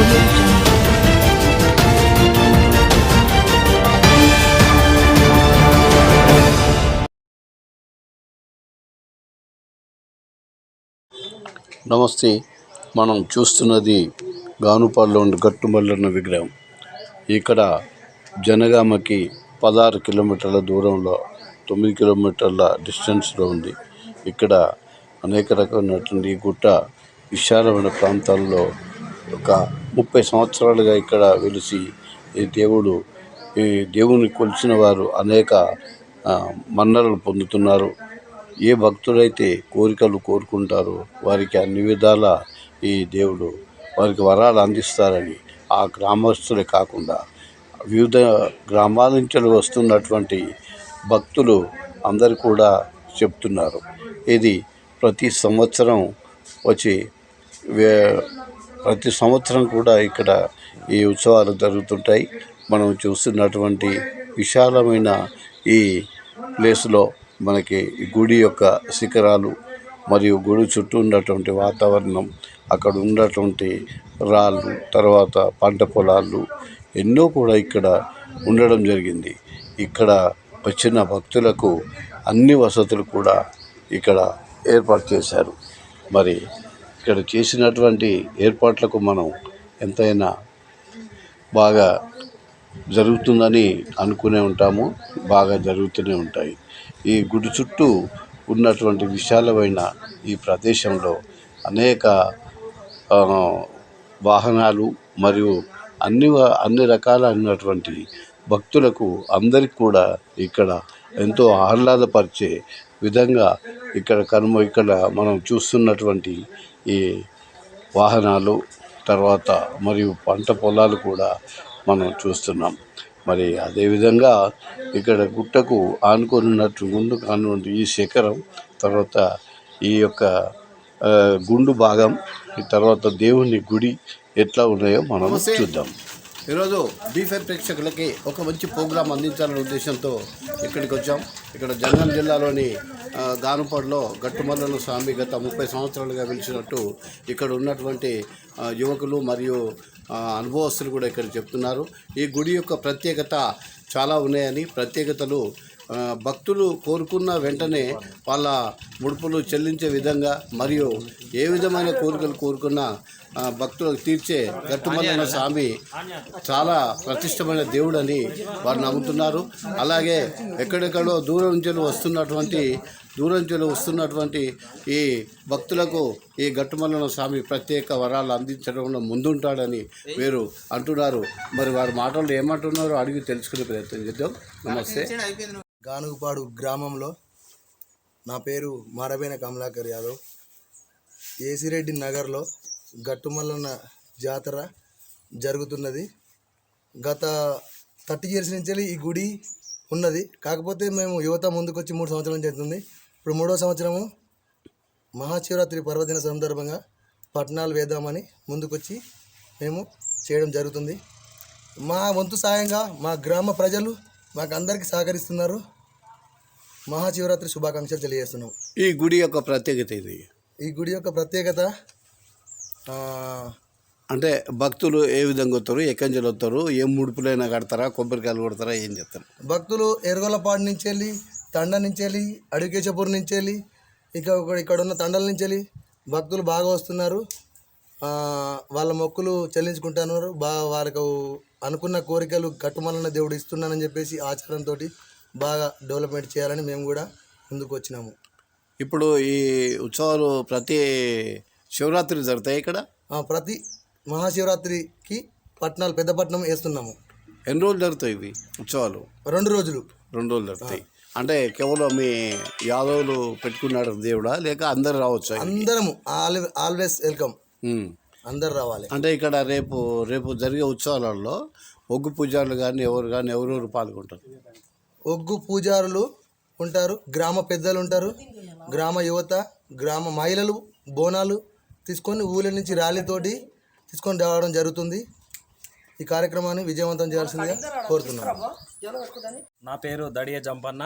నమస్తే. మనం చూస్తున్నది గానుపాడులోని గట్టుమల్లన్న విగ్రహం. ఇక్కడ జనగామకి పదహారు కిలోమీటర్ల దూరంలో తొమ్మిది కిలోమీటర్ల డిస్టెన్స్లో ఉంది. ఇక్కడ అనేక రకమైనటువంటి ఈ గుట్ట విశాలమైన ప్రాంతాల్లో ఒక ముప్పై సంవత్సరాలుగా ఇక్కడ వెలిసి ఈ దేవుడు ఈ దేవుని కొలిచిన వారు అనేక మన్ననలు పొందుతున్నారు. ఏ భక్తుడైతే కోరికలు కోరుకుంటారో వారికి అన్ని విధాల ఈ దేవుడు వారికి వరాలు అందిస్తారని ఆ గ్రామస్తులే కాకుండా వివిధ గ్రామాల నుంచి వస్తున్నటువంటి భక్తులు అందరు కూడా చెప్తున్నారు. ఇది ప్రతి సంవత్సరం వచ్చి వే- ప్రతి సంవత్సరం కూడా ఇక్కడ ఈ ఉత్సవాలు జరుగుతుంటాయి. మనం చూస్తున్నటువంటి విశాలమైన ఈ ప్లేస్లో మనకి గుడి యొక్క శిఖరాలు మరియు గుడి చుట్టూ ఉన్నటువంటి వాతావరణం అక్కడ ఉన్నటువంటి రాళ్ళు తర్వాత పంట పొలాలు ఎన్నో కూడా ఇక్కడ ఉండడం జరిగింది. ఇక్కడ వచ్చిన భక్తులకు అన్ని వసతులు కూడా ఇక్కడ ఏర్పాటు చేశారు. మరి ఇక్కడ చేసినటువంటి ఏర్పాట్లకు మనం ఎంతైనా బాగా జరుగుతుందని అనుకునే ఉంటాము బాగా జరుగుతూనే ఉంటాయి. ఈ గుడి చుట్టూ ఉన్నటువంటి విశాలమైన ఈ ప్రదేశంలో అనేక వాహనాలు మరియు అన్ని అన్ని రకాలైనటువంటి భక్తులకు అందరికి కూడా ఇక్కడ ఎంతో ఆహ్లాదపరిచే విధంగా ఇక్కడ కనుమ ఇక్కడ మనం చూస్తున్నటువంటి ఈ వాహనాలు తర్వాత మరియు పంట పొలాలు కూడా మనం చూస్తున్నాం. మరి అదేవిధంగా ఇక్కడ గుట్టకు ఆనుకొని ఉన్నట్టు గుండు కానున్నట్టు ఈ శిఖరం తర్వాత ఈ యొక్క గుండు భాగం తర్వాత దేవుని గుడి ఎట్లా ఉన్నాయో మనం చూద్దాం. ఈరోజు బీఫై ప్రేక్షకులకి ఒక మంచి ప్రోగ్రాం అందించాలనే ఉద్దేశంతో ఇక్కడికి వచ్చాం. ఇక్కడ జనగాం జిల్లాలోని గానుపాడులో గట్టుమల్లన స్వామి గత ముప్పై సంవత్సరాలుగా పిలిచినట్టు ఇక్కడ ఉన్నటువంటి యువకులు మరియు అనుభవస్తులు కూడా ఇక్కడ చెప్తున్నారు. ఈ గుడి యొక్క ప్రత్యేకత చాలా ఉన్నాయని ప్రత్యేకతలు భక్తులు కోరుకున్న వెంటనే వాళ్ళ ముడుపులు చెల్లించే విధంగా మరియు ఏ విధమైన కోరికలు కోరుకున్నా భక్తులకు తీర్చే గట్టుమల్లన్న స్వామి చాలా ప్రతిష్టమైన దేవుడని వారు నమ్ముతున్నారు. అలాగే ఎక్కడెక్కడో దూరం నుంచి వస్తున్నటువంటి దూరం నుంచి వస్తున్నటువంటి ఈ భక్తులకు ఈ గట్టుమల్లన్న స్వామి ప్రత్యేక వరాలు అందించడంలో ముందుంటాడని వీరు అంటున్నారు. మరి వారి మాటలు ఏమంటున్నారో అడిగి తెలుసుకునే ప్రయత్నం చేద్దాం. నమస్తే. గానుగుపాడు గ్రామంలో నా పేరు మారబైన కమలాకర్ యాదవ్. ఏసిరెడ్డి నగర్లో గట్టుమల్లన్న జాతర జరుగుతున్నది. గత థర్టీ ఇయర్స్ నుంచి ఈ గుడి ఉన్నది. కాకపోతే మేము యువత ముందుకొచ్చి మూడు సంవత్సరాల చేస్తుంది. ఇప్పుడు మూడో సంవత్సరము మహాశివరాత్రి పర్వదిన సందర్భంగా పట్టణాలు వేద్దామని ముందుకొచ్చి మేము చేయడం జరుగుతుంది. మా వంతు సాయంగా మా గ్రామ ప్రజలు మాకు అందరికీ సహకరిస్తున్నారు. మహాశివరాత్రి శుభాకాంక్షలు తెలియజేస్తున్నాం ఈ గుడి యొక్క ప్రత్యేకత ఇది ఈ గుడి యొక్క ప్రత్యేకత అంటే భక్తులు ఏ విధంగా వస్తారు ఎక్కడి నుంచి వస్తారు ఏ ముడుపులైనా కడతారా కొబ్బరికాయలు కొడతారా ఏం చేస్తారు? భక్తులు ఎరుగోలపాడు నుంచి వెళ్ళి తండ నుంచి వెళ్ళి అడికేశపూర్ నుంచి వెళ్ళి ఇక ఇక్కడ ఉన్న తండల నుంచి వెళ్ళి భక్తులు బాగా వస్తున్నారు. వాళ్ళ మొక్కులు చెల్లించుకుంటున్నారు. బాగా వాళ్ళకు అనుకున్న కోరికలు కట్టుమలన్న దేవుడు ఇస్తున్నానని చెప్పేసి ఆచారంతో బాగా డెవలప్మెంట్ చేయాలని మేము కూడా ముందుకు వచ్చినాము. ఇప్పుడు ఈ ఉత్సవాలు ప్రతి శివరాత్రి జరుగుతాయి ఇక్కడ? ప్రతి మహాశివరాత్రికి పట్నాలు పెద్ద పట్నం వేస్తున్నాము. ఎన్ని రోజులు జరుగుతాయి ఇవి ఉత్సవాలు? రెండు రోజులు. రెండు రోజులు జరుగుతాయి. అంటే కేవలం మీ యాదవులు పెట్టుకున్నాడు దేవుడా? లేక అందరు రావచ్చు అందరము. All- always welcome. అందరు రావాలి. అంటే ఇక్కడ రేపు రేపు జరిగే ఉత్సవాలలో ఒగ్గు పూజారులు కానీ ఎవరు కానీ ఎవరెవరు పాల్గొంటారు? ఒగ్గు పూజారులు ఉంటారు గ్రామ పెద్దలు ఉంటారు గ్రామ యువత గ్రామ మహిళలు బోనాలు తీసుకొని ఊళ్ళ నుంచి ర్యాలీతోటి తీసుకొని రావడం జరుగుతుంది. ఈ కార్యక్రమాన్ని విజయవంతం చేయాల్సిందిగా కోరుతున్నాను. నా పేరు దడియ జంపన్న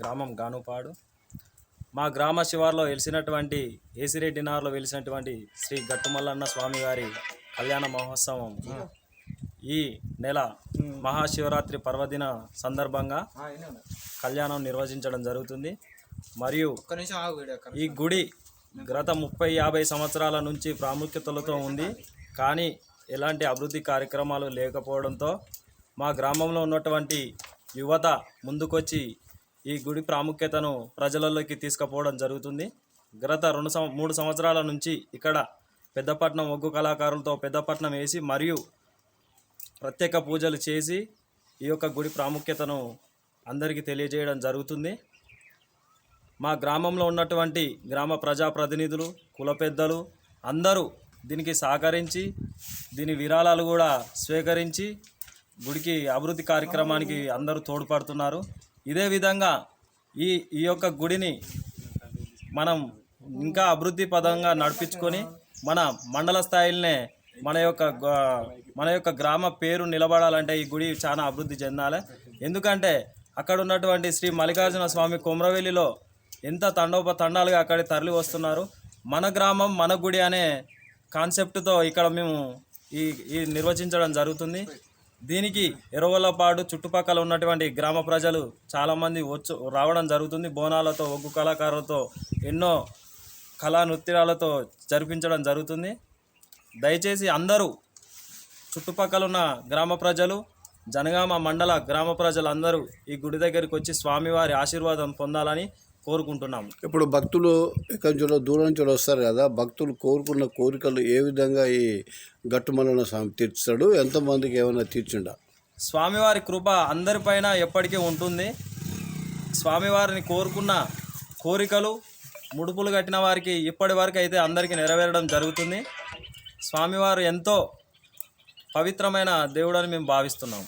గ్రామం గానుపాడు. మా గ్రామ శివార్లో వెలిసినటువంటి ఏసిరెడ్డి నగర్లో వెలిసినటువంటి శ్రీ గట్టుమల్లన్న స్వామి వారి కళ్యాణ మహోత్సవం ఈ నెల మహాశివరాత్రి పర్వదిన సందర్భంగా కళ్యాణం నిర్వహించడం జరుగుతుంది. మరియు ఈ గుడి గత ముప్పై యాభై సంవత్సరాల నుంచి ప్రాముఖ్యతలతో ఉంది. కానీ ఎలాంటి అభివృద్ధి కార్యక్రమాలు లేకపోవడంతో మా గ్రామంలో ఉన్నటువంటి యువత ముందుకొచ్చి ఈ గుడి ప్రాముఖ్యతను ప్రజలలోకి తీసుకుపోవడం జరుగుతుంది. గత రెండు సం మూడు సంవత్సరాల నుంచి ఇక్కడ పెద్దపట్నం ఒగ్గు కళాకారులతో పెద్దపట్నం వేసి మరియు ప్రత్యేక పూజలు చేసి ఈ యొక్క గుడి ప్రాముఖ్యతను అందరికీ తెలియజేయడం జరుగుతుంది. మా గ్రామంలో ఉన్నటువంటి గ్రామ ప్రజాప్రతినిధులు కుల పెద్దలు అందరూ దీనికి సహకరించి దీని విరాళాలు కూడా స్వీకరించి గుడికి అభివృద్ధి కార్యక్రమానికి అందరూ తోడ్పడుతున్నారు. ఇదే విధంగా ఈ ఈ యొక్క గుడిని మనం ఇంకా అభివృద్ధి పదంగా నడిపించుకొని మన మండల స్థాయిలోనే మన యొక్క మన యొక్క గ్రామ పేరు నిలబడాలంటే ఈ గుడి చాలా అభివృద్ధి చెందాలి. ఎందుకంటే అక్కడ ఉన్నటువంటి శ్రీ మల్లికార్జున స్వామి కుమ్రవెల్లిలో ఎంత తండోప తండాలుగా అక్కడికి తరలి వస్తున్నారు. మన గ్రామం మన గుడి అనే కాన్సెప్ట్తో ఇక్కడ మేము ఈ ఈ నిర్వచించడం జరుగుతుంది. దీనికి ఎరవలపాడు చుట్టుపక్కల ఉన్నటువంటి గ్రామ ప్రజలు చాలామంది వచ్చు రావడం జరుగుతుంది. బోనాలతో ఒగ్గు కళాకారులతో ఎన్నో కళా నృత్యాలతో జరిపించడం జరుగుతుంది. దయచేసి అందరూ చుట్టుపక్కల ఉన్న గ్రామ ప్రజలు జనగామ మండల గ్రామ ప్రజలందరూ ఈ గుడి దగ్గరికి వచ్చి స్వామివారి ఆశీర్వాదం పొందాలని కోరుకుంటున్నాము. ఇప్పుడు భక్తులు ఎక్కడి నుంచో దూరం నుంచి వస్తారు కదా భక్తులు కోరుకున్న కోరికలు ఏ విధంగా ఈ గట్టుమల్లన్న స్వామి తీర్చాడు ఎంతమందికి ఏమైనా తీర్చుండా? స్వామివారి కృప అందరిపైన ఎప్పటికీ ఉంటుంది. స్వామివారిని కోరుకున్న కోరికలు ముడుపులు కట్టిన వారికి ఇప్పటి వరకు అయితే అందరికీ నెరవేరడం జరుగుతుంది. స్వామివారు ఎంతో పవిత్రమైన దేవుడని మేము భావిస్తున్నాం.